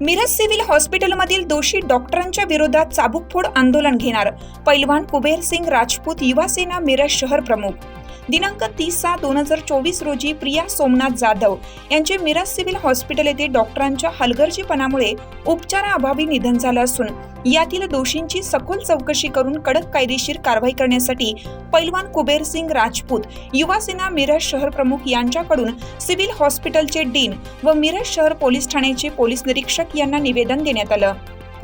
Miraj civil हॉस्पिटलमधील दोषी डॉक्टरांच्या विरोधात चाबूकफोड आंदोलन घेणार. पैलवान कुबेर सिंग राजपूत युवा सेना मिरज शहर प्रमुख. दिनांक तीस सहा दोन हजार चोवीस रोजी प्रिया सोमनाथ जाधव यांचे मिरज सिव्हिल हॉस्पिटल येथे डॉक्टरांच्या हलगर्जीपणामुळे उपचाराअभावी निधन झालं असून यातील दोषींची सखोल चौकशी करून कडक कायदेशीर कारवाई करण्यासाठी पैलवान कुबेर सिंग राजपूत युवा सेना मिरज शहर प्रमुख यांच्याकडून सिव्हिल हॉस्पिटलचे डीन व मिरज शहर पोलीस ठाण्याचे पोलीस निरीक्षक यांना निवेदन देण्यात आलं.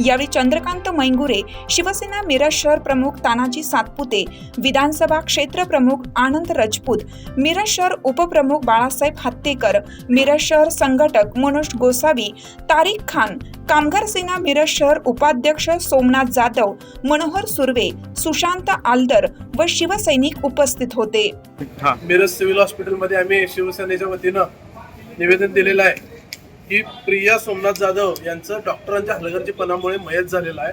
यावेळी चंद्रकांत मैंगुरे शिवसेना मिरज शहर प्रमुख तानाजी सातपुते विधानसभा क्षेत्र प्रमुख आनंद रजपूत मिरज शहर उपप्रमुख बाळासाहेब हत्तेकर मिरज शहर संघटक मनोज गोसावी तारिक खान कामगार सेना मिरज शहर उपाध्यक्ष सोमनाथ जाधव मनोहर सुर्वे सुशांत आलदर व शिवसैनिक उपस्थित होते. मिरज सिव्हिल हॉस्पिटलमध्ये आम्ही शिवसेनेच्या वतीनं निवेदन दिलेलं आहे. की प्रिया सोमनाथ जाधव यांचं डॉक्टरांच्या हलगर्जीपणामुळे मयत झालेलं आहे.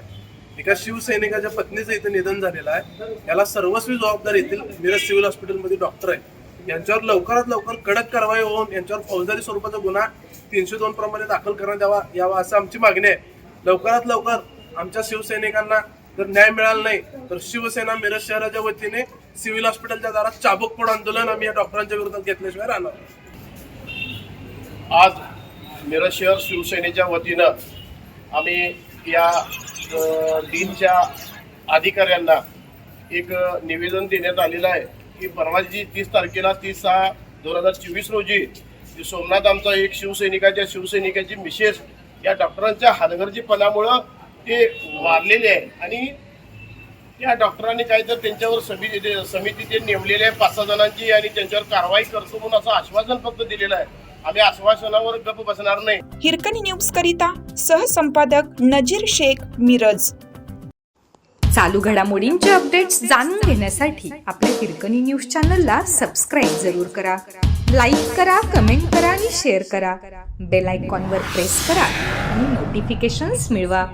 एका शिवसैनिकाच्या पत्नीचं इथे निधन झालेलं आहे. याला सर्वस्वी जबाबदारी येथील मिरज सिव्हिल हॉस्पिटलमध्ये डॉक्टर आहे यांच्यावर लवकरात लवकर कडक कारवाई होऊन यांच्यावर फौजदारी स्वरूपाचा गुन्हा तीनशे दोन प्रमाणे दाखल करण्यात यावा यावा असं आमची मागणी आहे. लवकरात लवकर आमच्या शिवसैनिकांना जर न्याय मिळाला नाही तर शिवसेना मिरज शहराच्या वतीने सिव्हिल हॉस्पिटलच्या दारात चाबूकफोड आंदोलन आम्ही या डॉक्टरांच्या विरोधात घेतल्याशिवाय राहणार आज मिरज शहर शिवसेनेच्या वतीनं आम्ही या डीनच्या अधिकाऱ्यांना एक निवेदन देण्यात आलेलं आहे की परवाची तीस तारखेला तीस सहा दोन हजार चोवीस रोजी सोमनाथ आमचा एक शिवसैनिकाच्या शिवसैनिकाची मिसेस या डॉक्टरांच्या हलगर्जीपणामुळं ते मारलेले आहे. आणि त्या डॉक्टरांनी काय तर त्यांच्यावर समिती समितीचे ते आहे पाच सहा जणांची आणि त्यांच्यावर कारवाई करतो म्हणून असं आश्वासन फक्त दिलेलं आहे. आम्ही आश्वासनावर गप्प बसणार नाही. हिरकणी न्यूज करिता सहसंपादक नजीर शेख मिरज. चालू घडामोडींचे अपडेट्स जाणून घेण्यासाठी आपल्या हिरकणी न्यूज चॅनलला सबस्क्राईब जरूर करा. लाईक करा कमेंट करा आणि शेअर करा. बेल आयकॉनवर प्रेस करा आणि नोटिफिकेशन्स मिळवा.